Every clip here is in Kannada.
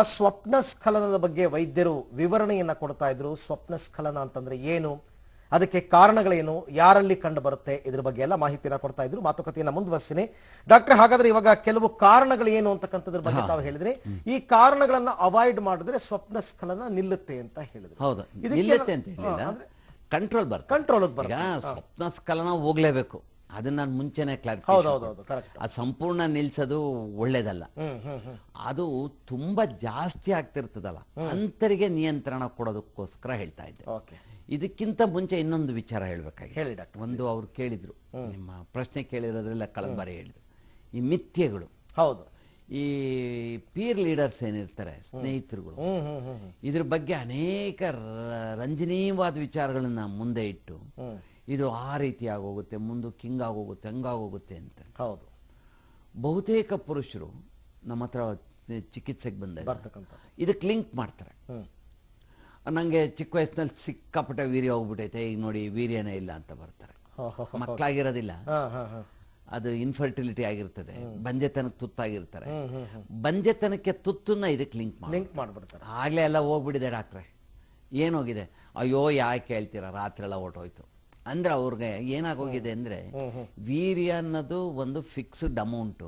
ಸ್ವಪ್ನ ಸ್ಖಲನದ ಬಗ್ಗೆ ವೈದ್ಯರು ವಿವರಣೆಯನ್ನ ಕೊಡ್ತಾ ಇದ್ರು. ಸ್ವಪ್ನ ಸ್ಖಲನ ಅಂತಂದ್ರೆ ಏನು? ಅದಕ್ಕೆ ಕಾರಣಗಳೇನು? ಯಾರಲ್ಲಿ ಕಂಡು ಬರುತ್ತೆ? ಇದ್ರ ಬಗ್ಗೆ ಎಲ್ಲ ಮಾಹಿತಿಯನ್ನ ಕೊಡ್ತಾ ಇದ್ರು. ಮಾತುಕತೆಯನ್ನ ಮುಂದುವರಿಸ್ತೀನಿ ಡಾಕ್ಟರ್ ಹಾಗಾದ್ರೆ ಇವಾಗ ಕೆಲವು ಕಾರಣಗಳು ಏನು ಅಂತಕ್ಕಂಥದ್ರ ಬಗ್ಗೆ ತಾವು ಹೇಳಿದ್ರಿ. ಈ ಕಾರಣಗಳನ್ನ ಅವಾಯ್ಡ್ ಮಾಡಿದ್ರೆ ಸ್ವಪ್ನ ಸ್ಖಲನ ನಿಲ್ಲುತ್ತೆ ಅಂತ ಹೇಳಿದ್ರು. ಹೌದು. ನಿಲ್ಲುತ್ತೆ ಅಂತ ಕಂಟ್ರೋಲ್ ಬರ್ತದೆ. ಕಂಟ್ರೋಲ್ ಈಗ ಬರುತ್ತೆ. ಸ್ವಪ್ನ ಸ್ಖಲನ ಹೋಗ್ಲೇಬೇಕು. ಅದನ್ನ ನಾನು ಮುಂಚೆನೆ ಹೌದು ಕ್ಲಾರಿಫೈ ಹೌದು ಹೌದು ಕರೆಕ್ಟ್ ಅದು ಸಂಪೂರ್ಣ ನಿಲ್ಸೋದು ಒಳ್ಳೇದಲ್ಲ. ಅದು ತುಂಬಾ ಜಾಸ್ತಿ ಆಗ್ತಿರ್ತದಲ್ಲ. ಅಂತರಿಗೆ ನಿಯಂತ್ರಣ ಕೊಡೋದಕ್ಕೋಸ್ಕರ ಹೇಳ್ತಾ ಇದ್ದೆ. ಇದಕ್ಕಿಂತ ಮುಂಚೆ ಇನ್ನೊಂದು ವಿಚಾರ ಹೇಳ್ಬೇಕಾಗಿ ಹೇಳಿ ಡಾಕ್ಟರ್. ಒಂದು ಅವ್ರು ಕೇಳಿದ್ರು. ನಿಮ್ಮ ಪ್ರಶ್ನೆ ಕೇಳಿರೋದ್ರೆಲ್ಲ ಕಳಂಬರಿ ಹೇಳಿದ್ರು. ಈ ಮಿಥ್ಯೆಗಳು. ಹೌದು. ಈ ಪೀರ್ ಲೀಡರ್ಸ್ ಏನಿರ್ತಾರೆ ಸ್ನೇಹಿತರುಗಳು. ಇದ್ರ ಬಗ್ಗೆ ಅನೇಕ ರಂಜನೀಯವಾದ ವಿಚಾರಗಳನ್ನ ಮುಂದೆ ಇಟ್ಟು ಇದು ಆ ರೀತಿ ಆಗೋಗುತ್ತೆ ಮುಂದಕ್ಕೆ ಹಿಂಗಾಗೋಗುತ್ತೆ ಹಂಗಾಗೋಗುತ್ತೆ ಅಂತ. ಹೌದು. ಬಹುತೇಕ ಪುರುಷರು ನಮ್ಮ ಹತ್ರ ಚಿಕಿತ್ಸೆಗೆ ಬಂದಾಗ ಇದಕ್ಕೆ ಲಿಂಕ್ ಮಾಡ್ತಾರೆ. ನನಗೆ ಚಿಕ್ಕ ವಯಸ್ಸಿನಲ್ಲಿ ಸಿಕ್ಕಾಪಟ್ಟೆ ವೀರ್ಯ ಹೋಗ್ಬಿಟ್ಟೈತೆ ಈಗ ನೋಡಿ ವೀರ್ಯನೇ ಇಲ್ಲ ಅಂತ ಬರ್ತಾರೆ. ಮಕ್ಕಳಾಗಿರೋದಿಲ್ಲ. ಅದು ಇನ್ಫರ್ಟಿಲಿಟಿ ಆಗಿರ್ತದೆ ಬಂಜೆತನಕ್ಕೆ ತುತ್ತಾಗಿರ್ತಾರೆ. ಬಂಜೆತನಕ್ಕೆ ತುತ್ತನ್ನ ಇದಕ್ಕೆ ಲಿಂಕ್ ಮಾಡಿ ಲಿಂಕ್ ಮಾಡ್ಬಿಡ್ತಾರೆ. ಆಗ್ಲೇ ಎಲ್ಲ ಹೋಗ್ಬಿಡಿದೆ ಡಾಕ್ಟ್ರೆ. ಏನೋಗಿದೆ ಅಯ್ಯೋ ಯಾಕೆ ಹೇಳ್ತೀರಾ ರಾತ್ರಿ ಎಲ್ಲ ಹೊರ್ಟೋಯ್ತು. ಅಂದ್ರೆ ಅವ್ರಿಗೆ ಏನಾಗೋಗಿದೆ ಅಂದ್ರೆ ವೀರ್ಯ ಅನ್ನೋದು ಒಂದು ಫಿಕ್ಸ್ಡ್ ಅಮೌಂಟ್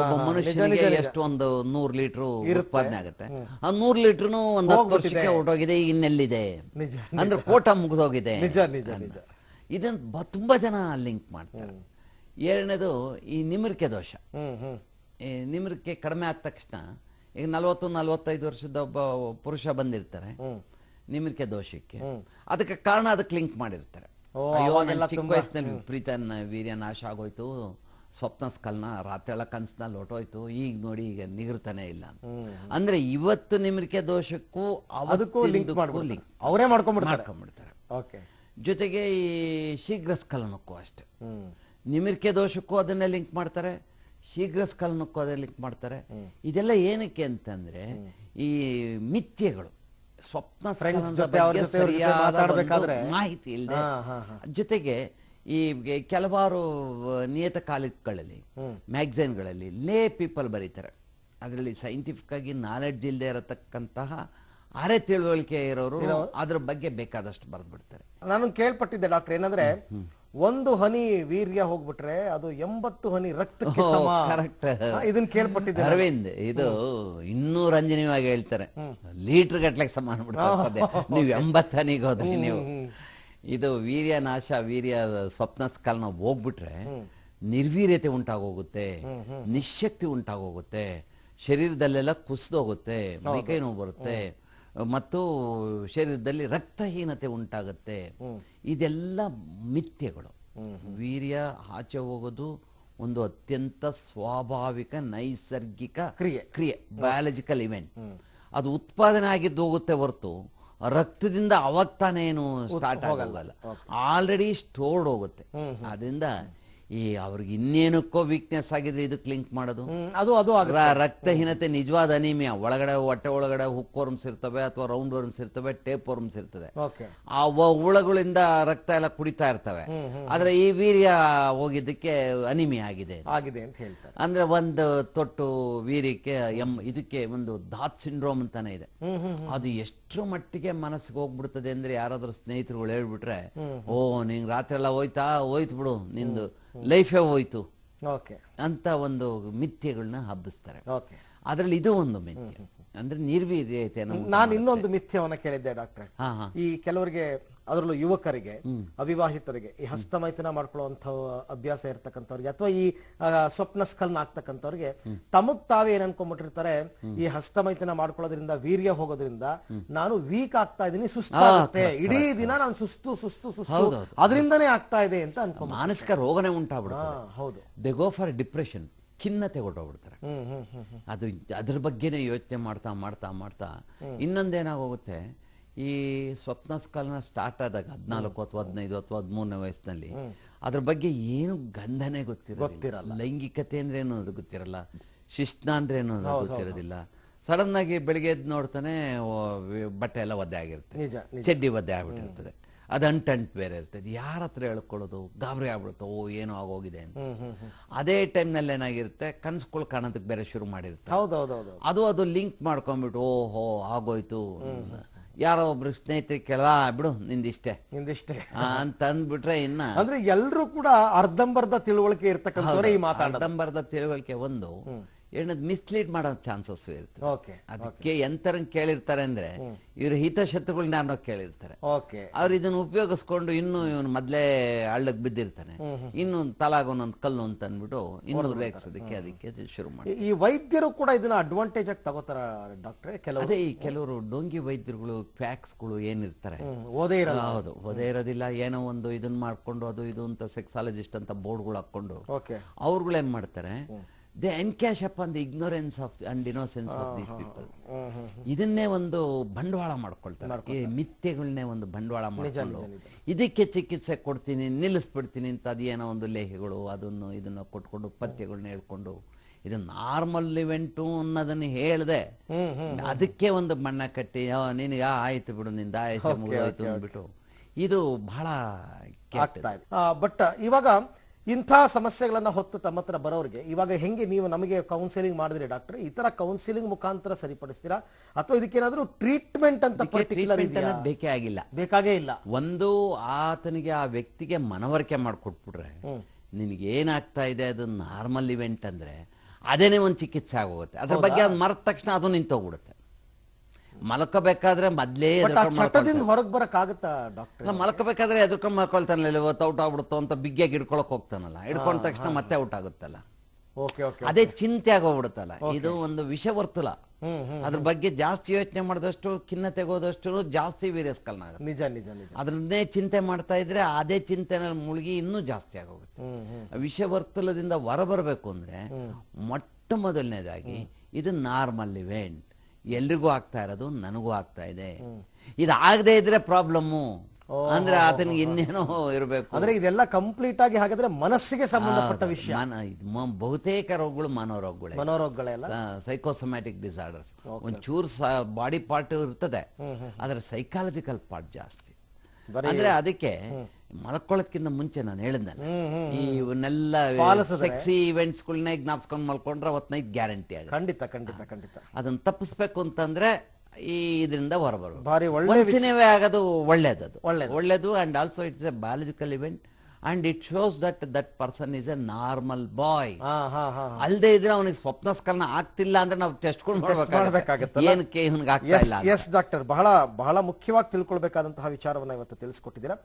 ಒಬ್ಬ ಮನುಷ್ಯನಿಗೆ ಎಷ್ಟು ಒಂದು ನೂರ್ ಲೀಟರ್ ಉತ್ಪಾದನೆ ಆಗುತ್ತೆ. ಆ ನೂರ್ ಲೀಟರ್ನು ಒಂದ್ ಹತ್ತು ವರ್ಷಕ್ಕೆ ಹೊರಟೋಗಿದೆ ಇನ್ನೆಲ್ಲಿದೆ? ಅಂದ್ರೆ ಕೋಟ ಮುಗಿದೋಗಿದೆ. ಇದನ್ ಇದನ್ನ ತುಂಬಾ ಜನ ಲಿಂಕ್ ಮಾಡ್ತಾರೆ. ಎರಡನೇದು ಈ ನಿಮ್ರಿಕೆ ದೋಷ. ಈ ನಿಮಿರಿಕೆ ಕಡಿಮೆ ಆದ ತಕ್ಷಣ ಈಗ ನಲ್ವತ್ತು ನಲವತ್ತೈದು ವರ್ಷದ ಒಬ್ಬ ಪುರುಷ ಬಂದಿರ್ತಾರೆ. ನಿಮಿರಿಕೆ ದೋಷಕ್ಕೆ. ಅದಕ್ಕೆ ಕಾರಣ ಅದಕ್ಕೆ ಲಿಂಕ್ ಮಾಡಿರ್ತಾರೆ. ಅಯ್ಯೋ ನನ್ನ ಚಿಕ್ಕ ವಯಸ್ಸಿನಲ್ಲಿ ವಿಪರೀತ ವೀರ್ಯ ನಾಶ ಆಗೋಯ್ತು. ಸ್ವಪ್ನ ಸ್ಕಲ್ನ ರಾತ್ರಿ ಎಲ್ಲ ಕನ್ಸ್ನಲ್ಲಿ ಹೊಟ್ಟೋಯ್ತು ಈಗ ನೋಡಿ ಈಗ ನಿಗರ್ತಾನೆ ಇಲ್ಲ ಅಂದ್ರೆ ಇವತ್ತು ನಿಮಿರಿಕೆ ದೋಷಕ್ಕೂ ಅದಕ್ಕೂ ಲಿಂಕ್ ಅವರೇ ಮಾಡ್ಕೊಂಡ್ಬಿಡ್ತಾರೆ. ಜೊತೆಗೆ ಈ ಶೀಘ್ರ ಸ್ಖಲನಕ್ಕೂ ಅಷ್ಟೇ. ನಿಮಿರಿಕೆ ದೋಷಕ್ಕೂ ಅದನ್ನೇ ಲಿಂಕ್ ಮಾಡ್ತಾರೆ. ಶೀಘ್ರ ಸ್ಖಲನಕ್ಕೂ ಅದನ್ನೇ ಲಿಂಕ್ ಮಾಡ್ತಾರೆ. ಇದೆಲ್ಲ ಏನಕ್ಕೆ ಅಂತಂದ್ರೆ ಈ ಮಿಥ್ಯೆಗಳು. ಸ್ವಪ್ನ ಫ್ರೆಂಡ್ಸ್ ಜೊತೆ ಅವ್ರ ಬಗ್ಗೆ ಜೊತೆ ಅವ್ರ ಜೊತೆ ಸರಿಯಾದ ಮಾತಾಡ್ಬೇಕಾದ್ರೆ ಒಂದು ಮಾಹಿತಿ ಇಲ್ಲದೆ ಹಾ, ಹಾ, ಹಾ. ಜೊತೆಗೆ ಈ ಗೆ- ಕೆಲವಾರು ನಿಯತಕಾಲಿಕಗಳಲ್ಲಿ ಮ್ಯಾಗಝೈನ್ಗಳಲ್ಲಿ ಲೇ ಪೀಪಲ್ ಬರೀತಾರೆ. ಅದರಲ್ಲಿ ಸೈಂಟಿಫಿಕ್ ಆಗಿ ನಾಲೆಡ್ಜ್ ಇಲ್ಲದೆ ಇರತಕ್ಕಂತಹ ಅರೆ ತಿಳುವಳಿಕೆ ಇರೋರು ಅದ್ರ ಬಗ್ಗೆ ಬೇಕಾದಷ್ಟು ಬರೆದ್ಬಿಡ್ತಾರೆ. ನಾನು ಕೇಳ್ಪಟ್ಟಿದ್ದೆ ಡಾಕ್ಟರ್ ಏನಂದ್ರೆ ಒಂದು ಹನಿ ವೀರ್ಯ ಹೋಗ್ಬಿಟ್ರೆ ಅದು ಎಂಬತ್ತು ಹನಿ ರಕ್ತ ಕರೆಕ್ಟ್. ಇದನ್ನ ಕೇಳ್ಪಟ್ಟಿದ್ದೆ ಅರವಿಂದ್ ಇದು ಇನ್ನೂ ರಂಜನೀಯವಾಗಿ ಹೇಳ್ತಾರೆ. ಲೀಟರ್ ಗಟ್ಲೆಗೆ ಸಮಾನ ಬಿಡ್ತಾರೆ ನೀವು ಎಂಬತ್ತು ಹನಿಗೆ ಹೋದ್ರಿ ನೀವು. ಇದು ವೀರ್ಯ ನಾಶ ವೀರ್ಯ ಸ್ವಪ್ನ ಸ್ಕಲನ ಹೋಗ್ಬಿಟ್ರೆ ನಿರ್ವೀರ್ಯತೆ ಉಂಟಾಗೋಗುತ್ತೆ ನಿಶಕ್ತಿ ಉಂಟಾಗೋಗುತ್ತೆ ಶರೀರದಲ್ಲೆಲ್ಲ ಕುಸಿದೋಗುತ್ತೆ ಮೈಕೈ ನೋವು ಬರುತ್ತೆ ಮತ್ತು ಶರೀರದಲ್ಲಿ ರಕ್ತಹೀನತೆ ಉಂಟಾಗುತ್ತೆ. ಇದೆಲ್ಲ ಮಿಥ್ಯಗಳು. ವೀರ್ಯ ಆಚೆ ಹೋಗೋದು ಒಂದು ಅತ್ಯಂತ ಸ್ವಾಭಾವಿಕ ನೈಸರ್ಗಿಕ ಕ್ರಿಯೆ. ಕ್ರಿಯೆ ಬಯಾಲಜಿಕಲ್ ಇವೆಂಟ್ ಅದು ಉತ್ಪಾದನೆ ಆಗಿದ್ದು ಹೋಗುತ್ತೆ ಹೊರತು ರಕ್ತದಿಂದ ಅವಾಗ ತಾನೇ ಏನು ಸ್ಟಾರ್ಟ್ ಆಗೋಲ್ಲ ಆಲ್ರೆಡಿ ಸ್ಟೋರ್ಡ್ ಹೋಗುತ್ತೆ. ಅದರಿಂದ ಈ ಅವ್ರಿಗೆ ಇನ್ನೇನಕ್ಕೋ ವೀಕ್ನೆಸ್ ಆಗಿದೆ ಇದಕ್ಕೆ ಲಿಂಕ್ ಮಾಡೋದು? ಅದು ಅದು ರಕ್ತಹೀನತೆ ನಿಜವಾದ ಅನಿಮಿಯಾ ಒಳಗಡೆ ಹೊಟ್ಟೆ ಒಳಗಡೆ ಹುಕ್ ವರ್ಮ್ಸ್ ಇರ್ತವೆ ಅಥವಾ ರೌಂಡ್ ವರ್ಮ್ಸ್ ಇರ್ತವೆ ಟೇಪ್ ವರ್ಮ್ಸ್ ಇರ್ತದೆ. ಆ ಹುಳಗಳಿಂದ ರಕ್ತ ಎಲ್ಲ ಕುಡಿತಾ ಇರ್ತವೆ. ಆದ್ರೆ ಈ ವೀರ್ಯ ಹೋಗಿದ್ದಕ್ಕೆ ಅನಿಮಿ ಆಗಿದೆ ಆಗಿದೆ ಅಂತ ಹೇಳ್ತಾರೆ. ಅಂದ್ರೆ ಒಂದು ತೊಟ್ಟು ವೀರ್ಯಕ್ಕೆ ಎಂ ಇದಕ್ಕೆ ಒಂದು ಧಾತ್ ಸಿಂಡ್ರೋಮ್ ಅಂತಾನೆ ಇದೆ. ಅದು ಎಷ್ಟರ ಮಟ್ಟಿಗೆ ಮನಸ್ಸಿಗೆ ಹೋಗ್ಬಿಡ್ತದೆ ಅಂದ್ರೆ ಯಾರಾದ್ರೂ ಸ್ನೇಹಿತರುಗಳು ಹೇಳ್ಬಿಟ್ರೆ ಓ ನಿಂಗ್ ರಾತ್ರಿ ಎಲ್ಲ ಹೋಯ್ತಾ ಹೋಯ್ತು ಬಿಡು ನಿಂದು. ಲೈಫೇ ಹೋಯ್ತು. ಓಕೆ. ಅಂತ ಒಂದು ಮಿಥ್ಯಗಳನ್ನ ಹಬ್ಬಿಸ್ತಾರೆ. ಓಕೆ. ಅದ್ರಲ್ಲಿ ಇದು ಒಂದು ಮಿಥ್ಯ. ಅಂದ್ರೆ ನಿರ್ವೀರ್ಯತೆಯನ್ನು ಉಂಟು ನಾನು ಇನ್ನೊಂದು ಮಿಥ್ಯವನ್ನ ಕೇಳಿದ್ದೆ ಡಾಕ್ಟರ್. ಹಾ ಹಾ. ಈ ಕೆಲವರಿಗೆ ಅದರಲ್ಲೂ ಯುವಕರಿಗೆ ಅವಿವಾಹಿತರಿಗೆ ಈ ಹಸ್ತಮೈಥುನ ಮಾಡ್ಕೊಳ್ಳುವಂತ ಅಭ್ಯಾಸ ಇರ್ತಕ್ಕಂಥವ್ರಿಗೆ ಅಥವಾ ಈ ಸ್ವಪ್ನ ಸ್ಕಲ್ನ ಆಗ್ತಕ್ಕಂಥವ್ರಿಗೆ ತಮಗ್ ತಾವೇ ಏನ್ ಅನ್ಕೊಂಡ್ಬಿಟ್ಟಿರ್ತಾರೆ ಈ ಹಸ್ತಮೈಥುನ ಮಾಡ್ಕೊಳ್ಳೋದ್ರಿಂದ ವೀರ್ಯ ಹೋಗೋದ್ರಿಂದ ನಾನು ವೀಕ್ ಆಗ್ತಾ ಇದೀನಿ ಸುಸ್ತಾಗುತ್ತೆ ಇಡೀ ದಿನ ನಾನು ಸುಸ್ತು ಸುಸ್ತು ಸುಸ್ತು ಅದರಿಂದನೇ ಆಗ್ತಾ ಇದೆ ಅಂತ ಅನ್ಕೊ ಮಾನಸಿಕ ರೋಗನೇ ಉಂಟಾಗ್ಬಿಡುತ್ತೆ ಹೌದು. ದೆ ಗೋ ಫಾರ್ ಡಿಪ್ರೆಷನ್ ಖಿನ್ನತೆ ಹೊಟ್ಟೋಗ್ಬಿಡ್ತಾರೆ ಅದು ಅದ್ರ ಬಗ್ಗೆನೇ ಯೋಚನೆ ಮಾಡ್ತಾ ಮಾಡ್ತಾ ಮಾಡ್ತಾ ಇನ್ನೊಂದೇನಾಗೋಗುತ್ತೆ ಈ ಸ್ವಪ್ನ ಸ್ಕಲನ ಸ್ಟಾರ್ಟ್ ಆದಾಗ ಹದಿನಾಲ್ಕು ಅಥವಾ ಹದಿನೈದು ಅಥವಾ ಹದಿಮೂರನೇ ವಯಸ್ಸಿನಲ್ಲಿ ಅದ್ರ ಬಗ್ಗೆ ಏನು ಗಂಧನೇ ಗೊತ್ತಿರಲ್ಲ. ಲೈಂಗಿಕತೆ ಅಂದ್ರೆ ಏನು ಅದು ಗೊತ್ತಿರಲ್ಲ? ಶಿಸ್ನ ಅಂದ್ರೆ ಏನು ಅದು ಗೊತ್ತಿರೋದಿಲ್ಲ. ಸಡನ್ ಆಗಿ ಬೆಳಿಗ್ಗೆ ಎದ್ದು ನೋಡ್ತಾನೆ ಬಟ್ಟೆ ಎಲ್ಲ ಒದ್ದೆ ಆಗಿರುತ್ತೆ. ಚಡ್ಡಿ ಒದ್ದೆ ಆಗ್ಬಿಟ್ಟಿರ್ತದೆ. ಅದು ಅಂಟಂಟ್ ಬೇರೆ ಇರ್ತದೆ ಯಾರ ಹತ್ರ ಹೇಳ್ಕೊಳ್ಳೋದು? ಗಾಬರಿ ಆಗ್ಬಿಡುತ್ತೆ. ಓ ಏನೋ ಆಗೋಗಿದೆ ಅಂತ. ಅದೇ ಟೈಮ್ನಲ್ಲಿ ಏನಾಗಿರುತ್ತೆ? ಕನಸುಗಳು ಕಾಣೋದಕ್ಕೆ ಬೇರೆ ಶುರು ಮಾಡಿರುತ್ತೆ. ಅದು ಅದು ಲಿಂಕ್ ಮಾಡ್ಕೊಂಡ್ಬಿಟ್ಟು ಓಹೋ ಆಗೋಯ್ತು. ಯಾರೋ ಒಬ್ರು ಸ್ನೇಹಿತರಿಗೆ ಕೇಳ ಬಿಡು ನಿಂದಿಷ್ಟೇ. ನಿಂದಿಷ್ಟೇ. ಅಂತ ಅಂದ್ಬಿಟ್ರೆ ಇನ್ನ ಅಂದ್ರೆ ಎಲ್ಲರೂ ಕೂಡ ಅರ್ಧಂಬರ್ಧ ತಿಳುವಳಿಕೆ ಇರ್ತಕ್ಕಂಥವ್ರೆ ಈ ಅರ್ಧಂಬರ್ಧ ತಿಳುವಳಿಕೆ ಒಂದು. ಎರಡನೇದು ಮಿಸ್ಲೀಡ್ ಮಾಡೋ ಚಾನ್ಸಸ್ ಇರುತ್ತೆ ಓಕೆ ಅದಕ್ಕೆ ಎಂತರಂಗ್ ಕೇಳಿರ್ತಾರೆ ಅಂದ್ರೆ ಇವ್ರ ಹಿತಶತ್ರುಗಳನ್ನ ಯಾರನ್ನೋ ಕೇಳಿರ್ತಾರೆ. ಓಕೆ ಅವ್ರು ಇದನ್ನ ಉಪಯೋಗಿಸ್ಕೊಂಡು ಇನ್ನು ಇವನ್ ಮೊದ್ಲೇ ಹಳ್ಳಕ್ ಬಿದ್ದಿರ್ತಾನೆ. ಇನ್ನೊಂದು ತಲಾಗೊಂದೊಂದು ಕಲ್ಲು ಅಂತ ಅಂದ್ಬಿಟ್ಟು ಇನ್ನೊಂದು ರೇಗಿಸೋದಕ್ಕೆ ಅದಕ್ಕೆ ಶುರು ಮಾಡಿ ಈ ವೈದ್ಯರು ಕೂಡ ಇದನ್ನ ಅಡ್ವಾಂಟೇಜ್ ಆಗಿ ತಗೋತಾರ ಡಾಕ್ಟ್ರೆ ಕೆಲವರು? ಅದೇ ಈ ಕೆಲವರು ಡೋಂಗಿ ವೈದ್ಯರುಗಳು ಫ್ಯಾಕ್ಸ್ಗಳು ಏನಿರ್ತಾರೆ? ಓದೇ ಇರಲ್ಲ. ಹೌದು ಓದೇ ಇರೋದಿಲ್ಲ. ಏನೋ ಒಂದು ಇದನ್ನ ಮಾಡ್ಕೊಂಡು ಅದು ಇದು ಅಂತ ಸೆಕ್ಸಾಲಜಿಸ್ಟ್ ಅಂತ ಬೋರ್ಡ್ಗಳು ಹಾಕೊಂಡು ಓಕೆ ಅವ್ರುಗಳು ಏನ್ ಮಾಡ್ತಾರೆ? They encash up on the ignorance of and innocence of these people ಇದನ್ನೇ ಒಂದು ಬಂಡವಾಳ ಮಾಡ್ಕೊಳ್ತಾರೆ. ಈ ಮಿಥ್ಯೆಗಳನ್ನೇ ಒಂದು ಬಂಡವಾಳ ಮಾಡ್ಕೊಂಡು ಇದಕ್ಕೆ ಚಿಕಿತ್ಸೆ ಕೊಡ್ತೀನಿ ನಿಲ್ಲಿಸ್ಬಿಡ್ತೀನಿ ಅಂತ ಅದೇನೋ ಒಂದು ಲೇಹಿಗಳು ಅದನ್ನು ಇದನ್ನು ಕೊಟ್ಕೊಂಡು ಪಥ್ಯಗಳನ್ನ ಹೇಳ್ಕೊಂಡು ಇದು ನಾರ್ಮಲ್ ಇವೆಂಟು ಅನ್ನೋದನ್ನ ಹೇಳ್ದೆ. ಅದಕ್ಕೆ ಒಂದು ಬಣ್ಣ ಕಟ್ಟಿ "ಆ, ನಿನಗೆ ಆಯ್ತು ಬಿಡು ನಿಂದ ಆಯ್ತು ಮುಗಿದೋಯ್ತು ಅಂದ್ಬಿಟ್ಟು. ಇದು ಬಹಳ. ಬಟ್ ಇವಾಗ ಇಂಥ ಸಮಸ್ಯೆಗಳನ್ನ ಹೊತ್ತು ತಮ್ಮ ಹತ್ರ ಬರೋರಿಗೆ ಇವಾಗ ಹೆಂಗೆ ನೀವು ನಮಗೆ ಕೌನ್ಸಿಲಿಂಗ್ ಮಾಡಿದ್ರಿ ಡಾಕ್ಟರ್ ಈ ತರ ಕೌನ್ಸಿಲಿಂಗ್ ಮುಖಾಂತರ ಸರಿಪಡಿಸ್ತೀರಾ? ಅಥವಾ ಇದಕ್ಕೇನಾದ್ರೂ ಟ್ರೀಟ್ಮೆಂಟ್ ಅಂತ ಪರ್ಟಿಕ್ಯುಲರ್ ಬೇಕೇ ಆಗಿಲ್ಲ. ಬೇಕಾಗೇ ಇಲ್ಲ. ಒಂದು ಆತನಿಗೆ ಆ ವ್ಯಕ್ತಿಗೆ ಮನವರಿಕೆ ಮಾಡಿಕೊಟ್ಬಿಟ್ರೆ ನಿನಗೆ ಏನಾಗ್ತಾ ಇದೆ ಅದು ನಾರ್ಮಲ್ ಇವೆಂಟ್ ಅಂದ್ರೆ ಅದೇನೆ ಒಂದು ಚಿಕಿತ್ಸೆ ಆಗೋಗುತ್ತೆ. ಅದ್ರ ಬಗ್ಗೆ ಅದು ಮರದ ತಕ್ಷಣ ಅದು ನಿಂತೋಗ್ಬಿಡುತ್ತೆ. ಮಲ್ಕೋಬೇಕಾದ್ರೆ ಮೊದ್ಲೇ ಚಟದಿಂದ ಹೊರಗೆ ಬರಕ್ ಆಗುತ್ತಾ ಡಾಕ್ಟರ್ ಮಲ್ಕೋಬೇಕಾದ್ರೆ ಎದುರ್ಕೊಂಡ್ ಮಲ್ಕೊಳ್ತಾನಲ್ಲ ಇವತ್ತು ಔಟ್ ಆಗ್ಬಿಡುತ್ತೋ ಅಂತ ಬಿಗ್ಗಿಯಾಗಿ ಹಿಡ್ಕೊಳಕ್ ಹೋಗ್ತಾನಲ್ಲ. ಹಿಡ್ಕೊಂಡ ತಕ್ಷಣ ಮತ್ತೆ ಔಟ್ ಆಗುತ್ತಲ್ಲ. ಓಕೆ ಓಕೆ ಅದೇ ಚಿಂತೆ ಆಗೋಗ್ಬಿಡುತ್ತಲ್ಲ. ಇದು ಒಂದು ವಿಷವರ್ತುಲ. ಹ್ಮ್ ಹ್ಮ್ ಅದ್ರ ಬಗ್ಗೆ ಜಾಸ್ತಿ ಯೋಚನೆ ಮಾಡಿದಷ್ಟು ಖಿನ್ನತೆ ಹೋದಷ್ಟು ಜಾಸ್ತಿ ವೀರ್ಯಸ್ ಕಲ್ನಾಗುತ್ತೆ ನಿಜ ನಿಜ ನಿಜ. ಅದನ್ನೇ ಚಿಂತೆ ಮಾಡ್ತಾ ಇದ್ರೆ ಅದೇ ಚಿಂತೆನಲ್ಲಿ ಮುಳುಗಿ ಇನ್ನೂ ಜಾಸ್ತಿ ಆಗೋಗುತ್ತೆ. ವಿಷ ವರ್ತುಲದಿಂದ ವಿಷವರ್ತುಲದಿಂದ ಹೊರಬರಬೇಕು ಅಂದ್ರೆ ಮೊಟ್ಟ ಮೊದಲನೇದಾಗಿ ಇದು ನಾರ್ಮಲ್ ಇವೆಂಟ್. ಎಲ್ರಿಗೂ ಆಗ್ತಾ ಇರೋದು ನನಗೂ ಆಗ್ತಾ ಇದೆ. ಇದಾಗದೇ ಇದ್ರೆ ಪ್ರಾಬ್ಲಮ್ಮು. ಅಂದ್ರೆ ಆತನಿಗೆ ಇನ್ನೇನೋ ಇರಬೇಕು. ಅಂದ್ರೆ ಇದೆಲ್ಲ ಕಂಪ್ಲೀಟ್ ಆಗಿ ಹಾಗಾದ್ರೆ ಮನಸ್ಸಿಗೆ ಸಂಬಂಧಪಟ್ಟ ವಿಷಯ. ಬಹುತೇಕ ರೋಗಗಳು ಮನೋರೋಗಗಳೇ. ಮನೋರೋಗಗಳೆಲ್ಲ ಸೈಕೋಸೊಮ್ಯಾಟಿಕ್ ಡಿಸಾರ್ಡರ್ಸ್ ಒಂಚೂರು ಬಾಡಿ ಪಾರ್ಟ್ ಇರ್ತದೆ. ಆದ್ರೆ ಸೈಕಾಲಜಿಕಲ್ ಪಾರ್ಟ್ ಜಾಸ್ತಿ. ಅಂದ್ರೆ ಅದಕ್ಕೆ ಮಲ್ಕೊಳ್ಳೋದ್ಕಿಂತ ಮುಂಚೆ ನಾನು ಹೇಳಿದ್ನಲ್ಲ ಈ ಇವನ್ನೆಲ್ಲ ಸೆಕ್ಸಿ ಇವೆಂಟ್ಸ್ ಗಳನ್ನೇ ಜ್ಞಾಪಿಸ್ಕೊಂಡು ಮಲ್ಕೊಂಡ್ರೆ ನೈಟ್ ಗ್ಯಾರಂಟಿ ಆಗುತ್ತೆ. ಖಂಡಿತ ಖಂಡಿತ ಖಂಡಿತ. ಅದನ್ನ ತಪ್ಪಿಸ್ಬೇಕು ಅಂತಂದ್ರೆ ಈ ಇದರಿಂದ ಹೊರಬರು ಭಾರಿ ಒಳ್ಳೆ ಆಗದು ಸಿನಿಮಾ ಆಗೋದು ಒಳ್ಳೇದದು ಒಳ್ಳೇದು. ಒಳ್ಳೇದು and also it's a biological event and it shows that that person is a normal boy ಹಾ ಹಾ ಹಾ ಅಲ್ದೇ ಇದ್ರೆ ಅವನಿಗೆ ಸ್ವಪ್ನ ಸ್ಕಲನ ಆಗ್ತಿಲ್ಲ ಅಂದ್ರೆ ನಾವು ಟೆಸ್ಟ್? ಮಾಡ್ಬೇಕಾಗುತ್ತೆ. ಏನಕ್ಕೆ ಇವನಿಗೆ ಆಗ್ತಾ ಇಲ್ಲ ಎಸ್ ಡಾಕ್ಟರ್ ಬಹಳ ಬಹಳ ಮುಖ್ಯವಾಗಿ ತಿಳ್ಕೊಳ್ಬೇಕಾದಂತಹ ವಿಚಾರವನ್ನ ಇವತ್ತು ತಿಳಿಸ್ಕೊಟ್ಟಿದ್ದೀರಾ.